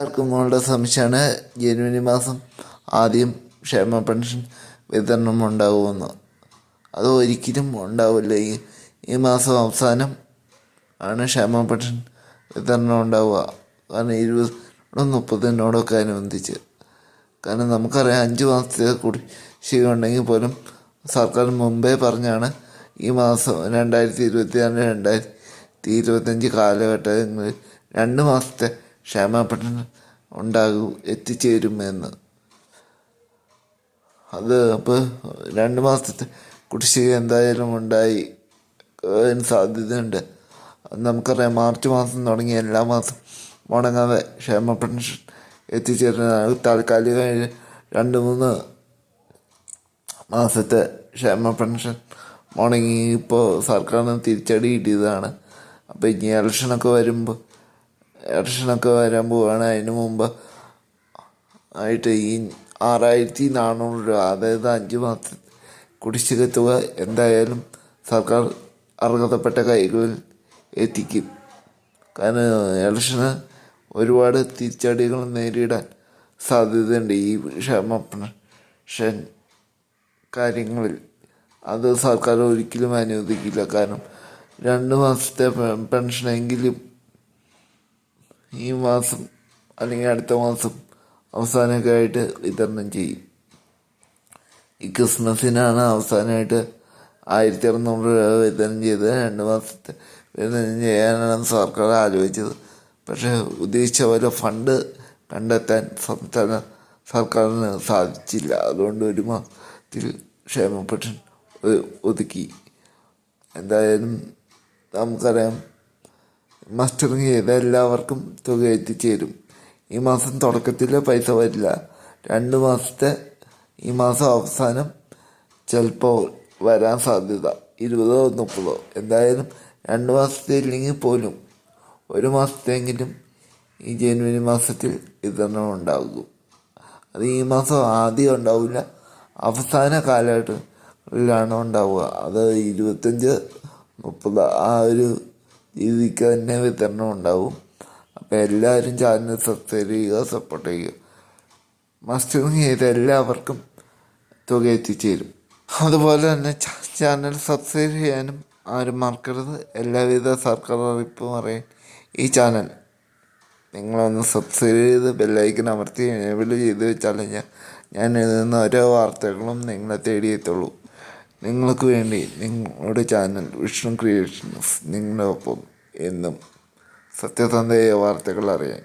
എല്ലാവർക്കും മോളുടെ സംശയമാണ്. ജനുവരി മാസം ആദ്യം ക്ഷേമ പെൻഷൻ വിതരണം ഉണ്ടാകുമെന്ന് അത് ഒരിക്കലും ഉണ്ടാവില്ല. ഈ ഈ മാസം അവസാനം ആണ് ക്ഷേമ പെൻഷൻ വിതരണം ഉണ്ടാവുക. കാരണം ഇരുപതിനോടും മുപ്പതിനോടൊക്കെ അനുബന്ധിച്ച്. കാരണം നമുക്കറിയാം അഞ്ച് മാസത്തെ കുടിശ്ശിക ഉണ്ടെങ്കിൽ പോലും സർക്കാർ മുമ്പേ പറഞ്ഞാണ് ഈ മാസം രണ്ടായിരത്തി ഇരുപത്തി നാല് രണ്ടായിരത്തി ഇരുപത്തഞ്ച് കാലഘട്ടങ്ങളിൽ രണ്ട് മാസത്തെ ക്ഷേമ പെൻഷൻ ഉണ്ടാകും എത്തിച്ചേരുമെന്ന്. അത് അപ്പോൾ രണ്ട് മാസത്തെ കുടിശ്ശിക എന്തായാലും ഉണ്ടായി. സാധ്യതയുണ്ട്. നമുക്കറിയാം മാർച്ച് മാസം തുടങ്ങി എല്ലാ മാസം മുടങ്ങാതെ ക്ഷേമ പെൻഷൻ എത്തിച്ചേരുന്ന താൽക്കാലികമായി രണ്ട് മൂന്ന് മാസത്തെ ക്ഷേമ പെൻഷൻ മുടങ്ങി ഇപ്പോൾ സർക്കാരിന് തിരിച്ചടി കിട്ടിയതാണ്. അപ്പോൾ ഇനി ഇലക്ഷനൊക്കെ വരുമ്പോൾ ഇലക്ഷനൊക്കെ വരാൻ പോവുകയാണ് അതിന് മുമ്പ് ആയിട്ട് ഈ ആറായിരത്തി നാനൂറ് രൂപ അതായത് അഞ്ച് മാസത്തെ കുടിശ്ശിക തുക എന്തായാലും സർക്കാർ അർഹതപ്പെട്ട കൈകളിൽ എത്തിക്കും. കാരണം ഇലക്ഷന് ഒരുപാട് തിരിച്ചടികൾ നേരിടാൻ സാധ്യതയുണ്ട്. ഈ ക്ഷേമ പെൻഷൻ കാര്യങ്ങളിൽ അത് സർക്കാർ ഒരിക്കലും അനുവദിക്കില്ല. കാരണം രണ്ട് മാസത്തെ പെൻഷനെങ്കിലും ഈ മാസം അല്ലെങ്കിൽ അടുത്ത മാസം അവസാനമൊക്കെ ആയിട്ട് വിതരണം ചെയ്യും. ഈ ക്രിസ്മസിനാണ് അവസാനമായിട്ട് ആയിരത്തി അറുന്നൂറ് രൂപ വിതരണം ചെയ്ത് രണ്ട് മാസത്തെ വിതരണം ചെയ്യാനാണ് സർക്കാർ ആലോചിച്ചത്. പക്ഷേ ഉദ്ദേശിച്ച പോലെ ഫണ്ട് കണ്ടെത്താൻ സംസ്ഥാന സർക്കാരിന് സാധിച്ചില്ല. അതുകൊണ്ട് ഒരു മാസത്തിൽ ക്ഷേമ പെൻഷൻ ഒതുക്കി. എന്തായാലും നമുക്കറിയാം മസ്റ്ററിങ് ചെയ്ത എല്ലാവർക്കും തുക എത്തിച്ചേരും ഈ മാസം തുടക്കത്തിൽ പൈസ വരില്ല. രണ്ട് മാസത്തെ ഈ മാസം അവസാനം ചിലപ്പോൾ വരാൻ സാധ്യത. ഇരുപതോ മുപ്പതോ. എന്തായാലും രണ്ട് മാസത്തെ ഇല്ലെങ്കിൽ പോലും ഒരു മാസത്തെങ്കിലും ഈ ജനുവരി മാസത്തിൽ വിതരണം ഉണ്ടാകും. അത് ഈ മാസം ആദ്യം ഉണ്ടാവില്ല. അവസാന കാലഘട്ടത്തിലാണ് ഉണ്ടാവുക. അത് ഇരുപത്തഞ്ച് മുപ്പത് ആ ഒരു രീതിക്ക് തന്നെ വിതരണം ഉണ്ടാവും. അപ്പോൾ എല്ലാവരും ചാനൽ സബ്സ്ക്രൈബ് ചെയ്യുക സപ്പോർട്ട് ചെയ്യുക. മസ്റ്ററിങ് ചെയ്ത് എല്ലാവർക്കും തുക എത്തിച്ചേരും അതുപോലെ തന്നെ ചാനൽ സബ്സ്ക്രൈബ് ചെയ്യാനും ആരും മറക്കരുത്. എല്ലാവിധ സർക്കാർ അറിയിപ്പും അറിയാൻ ഈ ചാനൽ. നിങ്ങളൊന്ന് സബ്സ്ക്രൈബ് ചെയ്ത് ബെല്ലൈക്കൻ അമർത്തി എനേബിൾ ചെയ്ത് വെച്ചാൽ ഞാൻ ഞാൻ എഴുതുന്ന ഓരോ വാർത്തകളും നിങ്ങളെ തേടിയെത്തുള്ളൂ നിങ്ങൾക്ക് വേണ്ടി നിങ്ങളുടെ ചാനൽ വിഷ്ണു ക്രിയേഷൻസ് നിങ്ങളുടെ ഒപ്പം എന്നും സത്യസന്ധമായ വാർത്തകൾ അറിയാൻ